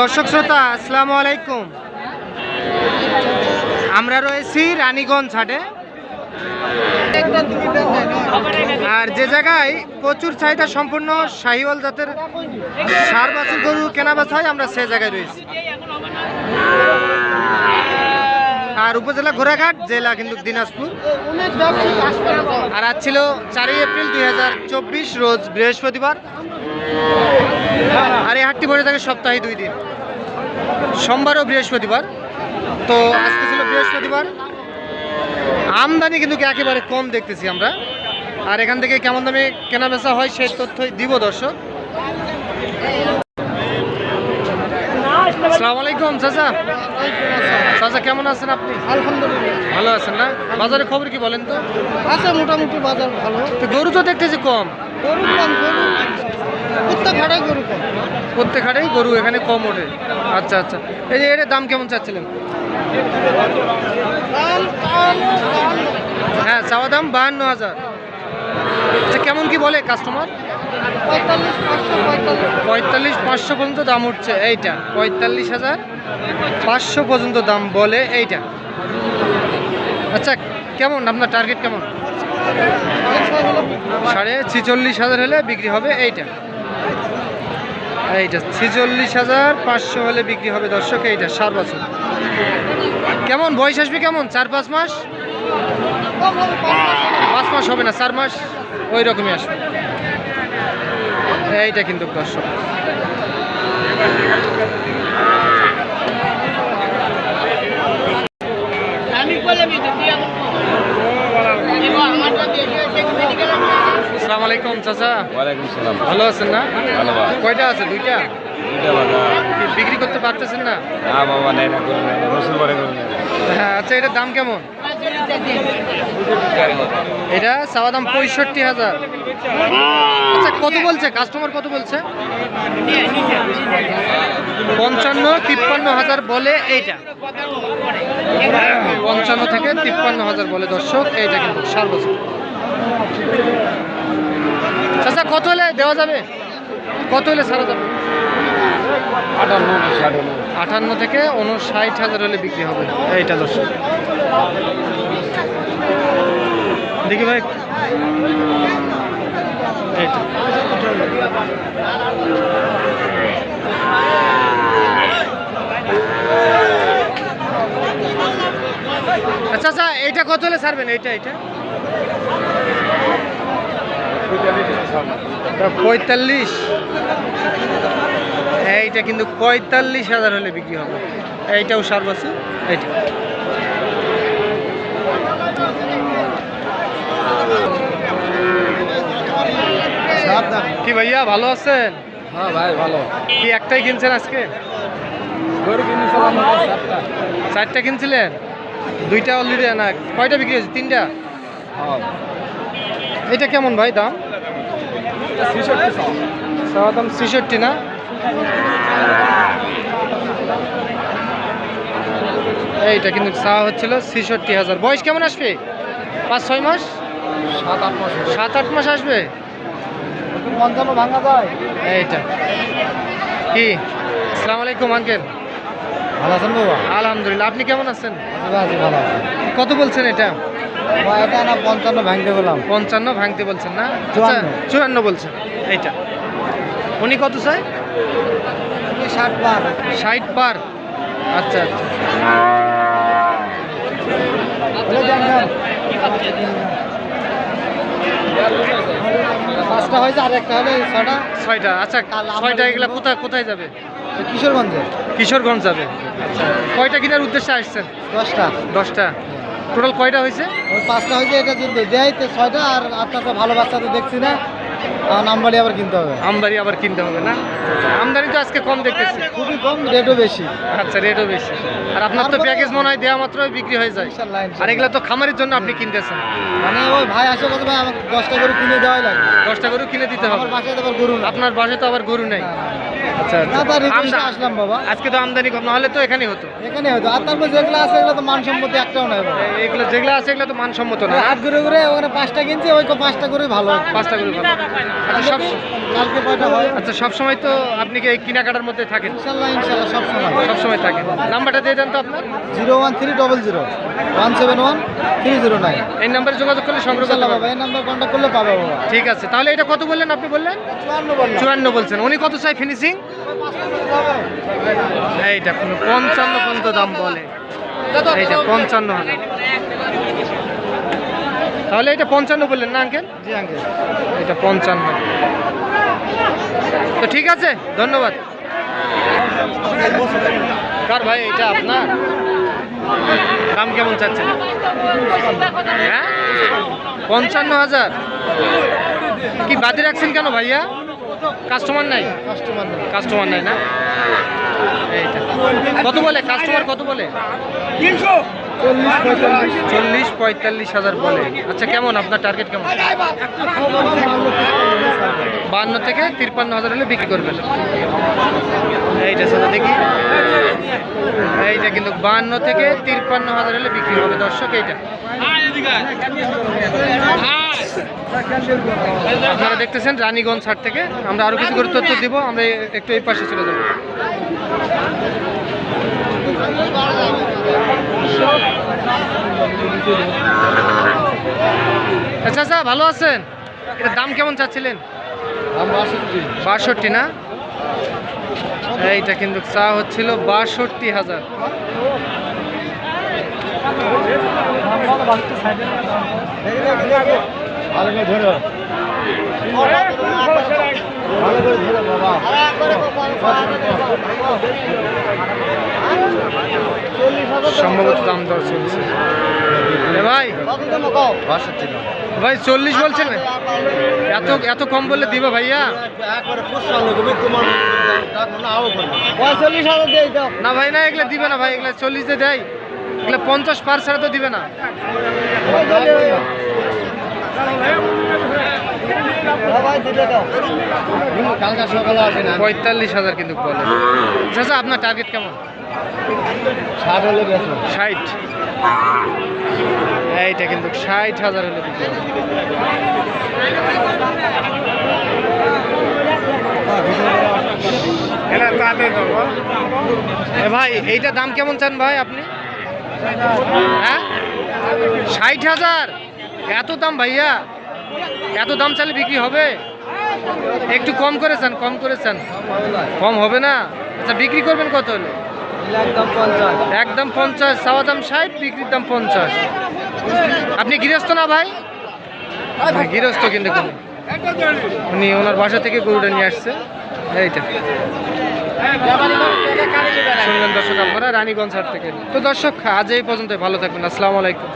দর্শক শ্রোতা, আসসালামু আলাইকুম। আমরা রয়েছি রানীগঞ্জ হাটে। আর যে জায়গায় প্রচুর চাহিদা সম্পূর্ণ শাহিওয়াল জাতের সার বাছুর গরু কেনা বেচা হয় আমরা সে জায়গায় রয়েছি। আর উপজেলা ঘোড়াঘাট, জেলা কিন্তু দিনাজপুর। আর আজ ছিল চারই এপ্রিল দুই হাজার চব্বিশ, রোজ বৃহস্পতিবার। আর এই হাটটি বসে থাকে সপ্তাহে দুই দিন। সোমবার ও বৃহস্পতিবার। তো আজকে ছিল বৃহস্পতিবার। আমদানি কিন্তু একেবারে কম দেখতেছি আমরা। আর এখান থেকে কেমন দামে কেনা বেচা হয় সেই তথ্যই দিব দর্শক। আসসালামু আলাইকুম চাচা। চাচা কেমন আছেন আপনি? আলহামদুলিল্লাহ। ভালো আছেন না? বাজারের খবর কি বলেন তো? আছে মোটামুটি বাজার ভালো। তো গরু তো দেখতেছি কম। গরু কম। গরু প্রত্যেক হাটে গরু প্রত্যেক হাটেই গরু এখানে কম ওঠে। আচ্ছা আচ্ছা। এই যে এর দাম কেমন চাচ্ছিলেন? হ্যাঁ চাওয়া দাম বাহান্ন হাজার। আচ্ছা কেমন কি বলে কাস্টমার পঁয়তাল্লিশ পাঁচশো পর্যন্ত দাম উঠছে। এইটা পঁয়তাল্লিশ হাজার পাঁচশো পর্যন্ত দাম বলে এইটা। আচ্ছা কেমন? আপনার টার্গেট কেমন? সাড়ে ছিচল্লিশ হাজার হলে বিক্রি হবে এইটা। এইটা ছিচল্লিশ হাজার পাঁচশো হলে বিক্রি হবে দর্শক, এইটা সাত বছর। কেমন? বয়স আসবে কেমন? চার পাঁচ মাস? পাঁচ মাস হবে না, চার মাস? ওই রকমই আসবে। এইটা কিন্তু দর্শক আসসালামু আলাইকুম চাচা? ওয়ালাইকুম সালাম। ভালো আছেন না? ভালো কয়টা আছে? দুইটা? বিক্রি করতে পারতেছেন না? না বাবা নেই না করুন না রসুন পরে হ্যাঁ আচ্ছা এটার দাম কেমন? এটা চাওয়া দাম পঁয়ষট্টি হাজার। আচ্ছা কত বলছে? কাস্টমার কত বলছে? পঞ্চান্ন তিপ্পান্ন হাজার বলে এইটা। পঞ্চান্ন থেকে তিপ্পান্ন হাজার বলে দর্শক এইটা কিন্তু সার বছর আচ্ছা কত হলে দেওয়া যাবে? কত হলে ছাড়া যাবে? আটান্ন আটান্ন থেকে উনষাট হাজার হলে বিক্রি হবে। এইটা দর্শক দেখি ভাই। এইটা। আচ্ছা আচ্ছা এইটা কত হলে ছাড়বেন? এইটা এইটা? পঁয়তাল্লিশ। এইটা কিন্তু পঁয়তাল্লিশ হাজার হলে বিক্রি হবে। এইটাও সার আছে এইটা। কি ভাইয়া ভালো আছেন? হ্যাঁ ভাই ভালো। কি একটাই কিনছেন আজকে? চারটা। কিনছিলেন? দুইটা অলরেডি না কয়টা বিক্রি হয়েছে? তিনটা? হ্যাঁ। এটা কেমন ভাই দাম? চাওয়া দাম ছেষট্টি না? এইটা কিন্তু চাওয়া হচ্ছিল ছেষট্টি হাজার। বয়স কেমন আসবে? পাঁচ ছয় মাস? সাত আট মাস সাত আট মাস আসবে? পঞ্চান্ন ভাঙা যায়। এইটা। কি? আসসালামু আলাইকুম আঙ্কেল। ভালো আছেন বাবা? আলহামদুলিল্লাহ। আপনি কেমন আছেন? ভালো কত বলছেন এটা? এটা না পঞ্চান্ন ভাঙতে বললাম। পঞ্চান্ন ভাঙতে বলছেন না? আচ্ছা, চুয়ান্ন। বলছেন এইটা। উনি কত চাই ষাট বার। ষাট পার আচ্ছা আচ্ছা। পাঁচটা হয়েছে আর একটা হলে ছটা ছয়টা আচ্ছা ছয়টা এগুলা কোথায় কোথায় যাবে? কিশোরগঞ্জে। কিশোরগঞ্জ যাবে। আচ্ছা কয়টা কেনার উদ্দেশ্যে আসছেন? দশটা। দশটা। টোটাল কয়টা হয়েছে? ওই পাঁচটা হয়েছে এটা যদি দেয় তো ছয়টা আর আটটা ভালো বাচ্চা তো দেখছি না নাম্বারই আবার কিনতে হবে। আমদানি আবার কিনতে হবে না? আমদানি তো আজকে কম দেখতেছি। খুবই কম রেটও বেশি। আচ্ছা রেটও বেশি। আর আপনার তো প্যাকেজ মনে হয় দেওয়া মাত্রই বিক্রি হয়ে যায়। আর। এগুলা তো খামারের জন্য আপনি কিনতেছেন। মানে ওই ভাই আসে কত ভাই আমাকে দশটা করে কিনে দেওয়াই লাগবে দশটা গরু কিনে দিতে হবে। আমার বাসায় তো আবার গরু আপনার বাসায় তো আবার গরু নেই। না। আচ্ছা আচ্ছা। না আসলাম বাবা। আজকে তো আমদানি কম নাহলে তো এখানেই হতো। এখানে হয়তো আর তারপর যেগুলো আছে এগুলো তো মানসম্মতি একটাও নাই এগুলো যেগুলো আছে এগুলো তো মানসম্মত না। হাত ঘুরে ঘুরে ওখানে পাঁচটা কিনছি ওই পাঁচটা করে ভালো। পাঁচটা করে ভালো। আচ্ছা সব কালকে কয়টা হয়? আচ্ছা সব সময় তো আপনি কি এই কেনাকাটার মধ্যে থাকেন? ইনশাল্লাহ সব সময়। সব সময় থাকেন। নাম্বারটা দিয়ে দেন তো আপনার। Zero one three double zero. One seven one three zero nine. এই নাম্বারে যোগাযোগ করলে সংগ্রহ করতে পারবেন। এই নাম্বার কন্ট্যাক্ট করলে পাবে বাবা। ঠিক আছে তাহলে এটা কত বললেন আপনি বললেন? চুয়ান্ন বলছেন। উনি কত চাই ফিনিশিং এইটা কোনো পঞ্চান্ন পর্যন্ত দাম বলে। এইটা পঞ্চান্ন হাজার। তাহলে এটা পঞ্চান্ন বললেন না আঙ্কেল? জি আঙ্কেল। এটা পঞ্চান্ন। তো ঠিক আছে ধন্যবাদ। কার ভাই এটা আপনার? দাম কেমন চাচ্ছেন? হ্যাঁ? পঞ্চান্ন হাজার। কি বাদে রাখছেন কেন ভাইয়া? কাস্টমার নাই? কাস্টমার নাই। কাস্টমার নাই না? এইটা। কত বলে? কাস্টমার কত বলে? পঁয়তাল্লিশ চল্লিশ পঁয়তাল্লিশ হাজার বলে। আচ্ছা কেমন? আপনার টার্গেট কেমন? বান্ন থেকে তিরপান্ন হাজার হলে বিক্রি করবেন। এইটা সাদা দেখি। এইটা কিন্তু বান্ন থেকে তিরপান্ন হাজার হলে বিক্রি হবে। দর্শক, এইটা। আপনারা দেখতেছেন রানীগঞ্জ হাট থেকে। আমরা আরও কিছু করে তথ্য দিব। আমরা একটু এই পাশে চলে যাব। আচ্ছা আচ্ছা ভালো আছেন? এটার দাম কেমন চাচ্ছিলেন? বাষট্টি। না? এইটা কিন্তু চা হচ্ছিল বাষট্টি হাজার। ধরো সম্ভবত দাম দর চলছে। ভাই ভাই চল্লিশ বলছেন এত এত কম বললে দিবে ভাইয়া? না ভাই, না, এগুলো দিবে না ভাই, এগুলো চল্লিশ দিয়ে। এগুলো পঞ্চাশ পার ছাড়া তো দিবে না কালকা সকালে আসে না পঁয়তাল্লিশ হাজার কিন্তু বলে। চাচা আপনার টার্গেট কেমন? ষাট হলে ষাট। এইটা কিন্তু ষাট হাজার হলে ভাই এইটা দাম কেমন চান ভাই আপনি? হ্যাঁ? ষাট হাজার? এত দাম ভাইয়া? এত দাম চালে বিক্রি হবে? একটু কম করেছেন কম করেছেন। কম হবে না? আচ্ছা বিক্রি করবেন কত হলে? একদম পঞ্চাশ, চাওয়া দাম ষাট, বিক্রির দাম পঞ্চাশ। আপনি গৃহস্থ না ভাই? গৃহস্থ কিন্তু কোন। উনি ওনার বাসা থেকে গরুটা নিয়ে আসছে। এইটা শুনলেন দর্শক আপনারা, রানীগঞ্জ থেকে। তো দর্শক, আজ এই পর্যন্ত ভালো থাকবেন। আসসালামু আলাইকুম।